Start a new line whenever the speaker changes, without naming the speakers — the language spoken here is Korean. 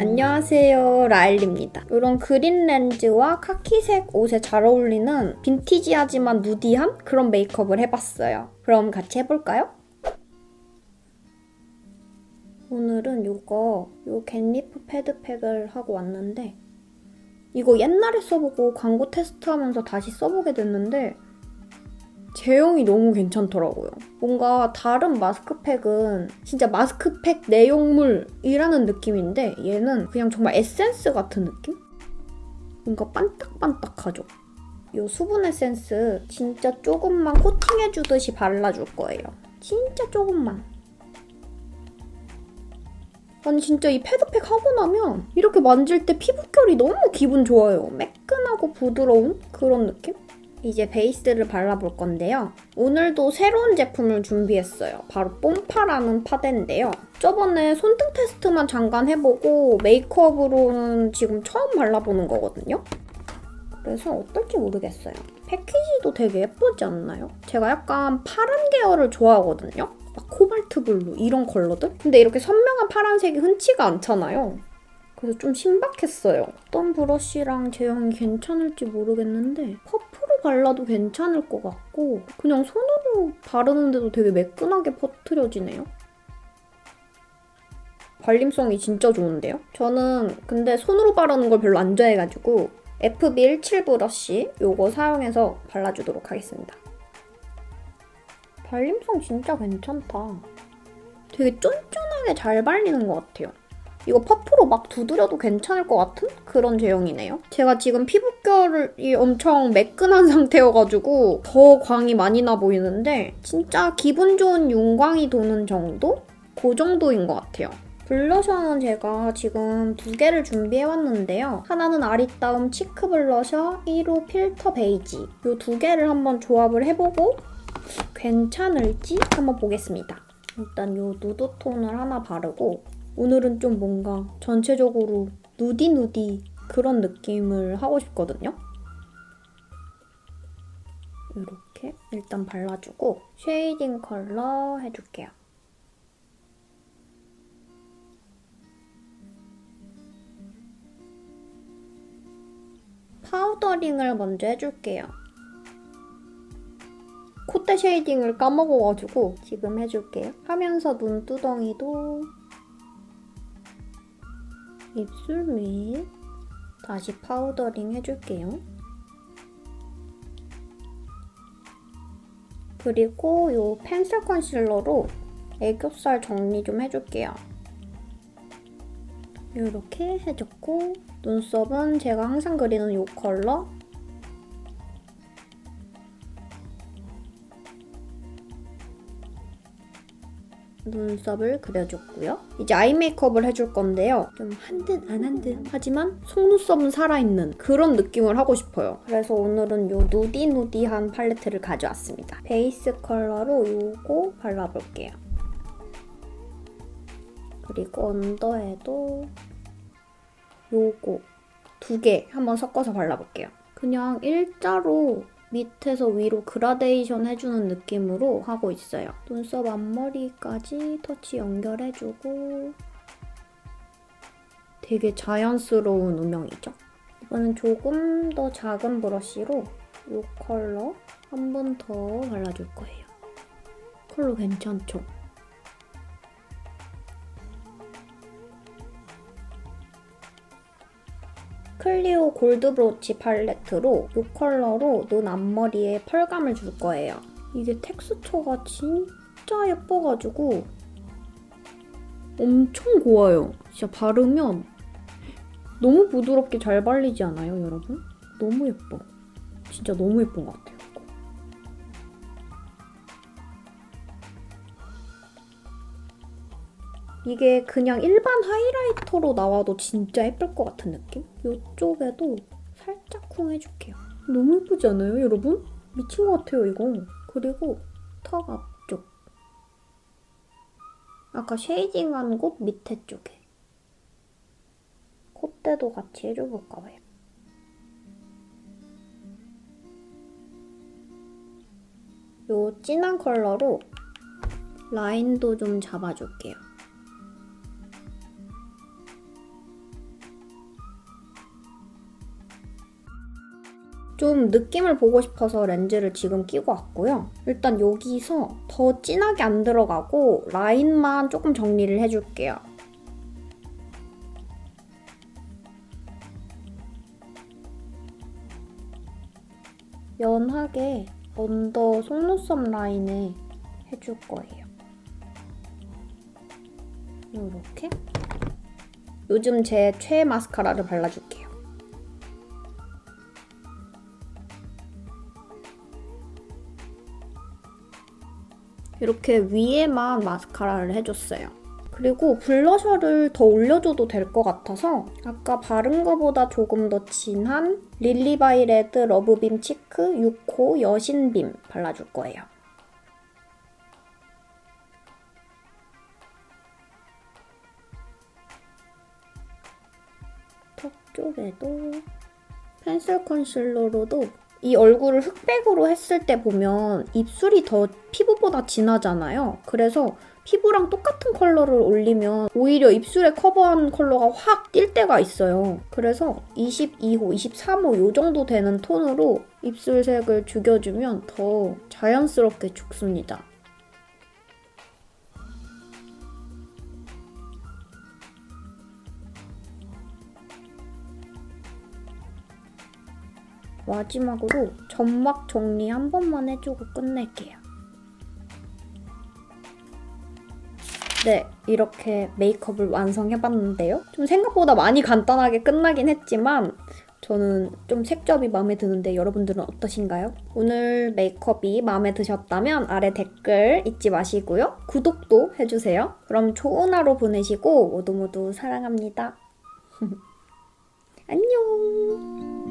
안녕하세요 라일입니다 이런 그린 렌즈와 카키색 옷에 잘 어울리는 빈티지하지만 누디한 그런 메이크업을 해봤어요 그럼 같이 해볼까요? 오늘은 이거 요 겟리프 패드팩을 하고 왔는데 이거 옛날에 써보고 광고 테스트하면서 다시 써보게 됐는데 제형이 너무 괜찮더라고요. 뭔가 다른 마스크팩은 진짜 마스크팩 내용물이라는 느낌인데 얘는 그냥 정말 에센스 같은 느낌? 뭔가 반딱반딱하죠. 이 수분 에센스 진짜 조금만 코팅해주듯이 발라줄 거예요. 진짜 조금만. 아니 진짜 이 패드팩 하고 나면 이렇게 만질 때 피부결이 너무 기분 좋아요. 매끈하고 부드러운 그런 느낌? 이제 베이스를 발라볼 건데요. 오늘도 새로운 제품을 준비했어요. 바로 뽐파라는 파데인데요. 저번에 손등 테스트만 잠깐 해보고 메이크업으로는 지금 처음 발라보는 거거든요. 그래서 어떨지 모르겠어요. 패키지도 되게 예쁘지 않나요? 제가 약간 파란 계열을 좋아하거든요. 막 코발트 블루 이런 컬러들? 근데 이렇게 선명한 파란색이 흔치가 않잖아요. 그래서 좀 신박했어요. 어떤 브러쉬랑 제형이 괜찮을지 모르겠는데 퍼프로 발라도 괜찮을 것 같고 그냥 손으로 바르는데도 되게 매끈하게 퍼트려지네요. 발림성이 진짜 좋은데요? 저는 근데 손으로 바르는 걸 별로 안 좋아해가지고 FB17 브러쉬 요거 사용해서 발라주도록 하겠습니다. 발림성 진짜 괜찮다. 되게 쫀쫀하게 잘 발리는 것 같아요. 이거 퍼프로 막 두드려도 괜찮을 것 같은 그런 제형이네요. 제가 지금 피부결이 엄청 매끈한 상태여가지고 더 광이 많이 나 보이는데 진짜 기분 좋은 윤광이 도는 정도? 그 정도인 것 같아요. 블러셔는 제가 지금 두 개를 준비해왔는데요. 하나는 아리따움 치크 블러셔 1호 필터 베이지. 이 두 개를 한번 조합을 해보고 괜찮을지 한번 보겠습니다. 일단 이 누드 톤을 하나 바르고 오늘은 좀 뭔가 전체적으로 누디 누디 그런 느낌을 하고 싶거든요. 이렇게 일단 발라주고 쉐이딩 컬러 해줄게요. 파우더링을 먼저 해줄게요. 콧대 쉐이딩을 까먹어가지고 지금 해줄게요. 하면서 눈두덩이도 입술 밑 다시 파우더링 해줄게요. 그리고 이 펜슬 컨실러로 애교살 정리 좀 해줄게요. 이렇게 해줬고 눈썹은 제가 항상 그리는 이 컬러 눈썹을 그려줬고요. 이제 아이 메이크업을 해줄 건데요. 좀 한 듯 안 한 듯 하지만 속눈썹은 살아있는 그런 느낌을 하고 싶어요. 그래서 오늘은 이 누디 누디한 팔레트를 가져왔습니다. 베이스 컬러로 이거 발라볼게요. 그리고 언더에도 요거 두 개 한번 섞어서 발라볼게요. 그냥 일자로 밑에서 위로 그라데이션 해주는 느낌으로 하고 있어요. 눈썹 앞머리까지 터치 연결해주고 되게 자연스러운 음영이죠. 이거는 조금 더 작은 브러쉬로 이 컬러 한 번 더 발라줄 거예요. 컬러 괜찮죠? 클리오 골드 브로치 팔레트로 이 컬러로 눈 앞머리에 펄감을 줄 거예요. 이게 텍스처가 진짜 예뻐가지고 엄청 고와요. 진짜 바르면 너무 부드럽게 잘 발리지 않아요, 여러분? 너무 예뻐. 진짜 너무 예쁜 것 같아요. 이게 그냥 일반 하이라이터로 나와도 진짜 예쁠 것 같은 느낌? 이쪽에도 살짝 쿵 해줄게요. 너무 예쁘지 않아요, 여러분? 미친 것 같아요, 이거. 그리고 턱 앞쪽. 아까 쉐이딩한 곳 밑에 쪽에. 콧대도 같이 해줘볼까 봐요. 요 진한 컬러로 라인도 좀 잡아줄게요. 좀 느낌을 보고 싶어서 렌즈를 지금 끼고 왔고요. 일단 여기서 더 진하게 안 들어가고 라인만 조금 정리를 해줄게요. 연하게 언더 속눈썹 라인에 해줄 거예요. 이렇게. 요즘 제 최애 마스카라를 발라줄게요. 이렇게 위에만 마스카라를 해줬어요. 그리고 블러셔를 더 올려줘도 될 것 같아서 아까 바른 거보다 조금 더 진한 릴리바이레드 러브빔 치크 6호 여신빔 발라줄 거예요. 턱 쪽에도 펜슬 컨실러로도 이 얼굴을 흑백으로 했을 때 보면 입술이 더 피부보다 진하잖아요. 그래서 피부랑 똑같은 컬러를 올리면 오히려 입술에 커버한 컬러가 확 띌 때가 있어요. 그래서 22호, 23호 요 정도 되는 톤으로 입술색을 죽여주면 더 자연스럽게 죽습니다. 마지막으로 점막 정리 한 번만 해주고 끝낼게요. 네, 이렇게 메이크업을 완성해봤는데요. 좀 생각보다 많이 간단하게 끝나긴 했지만 저는 좀 색조합이 마음에 드는데 여러분들은 어떠신가요? 오늘 메이크업이 마음에 드셨다면 아래 댓글 잊지 마시고요. 구독도 해주세요. 그럼 좋은 하루 보내시고 모두 모두 사랑합니다. 안녕!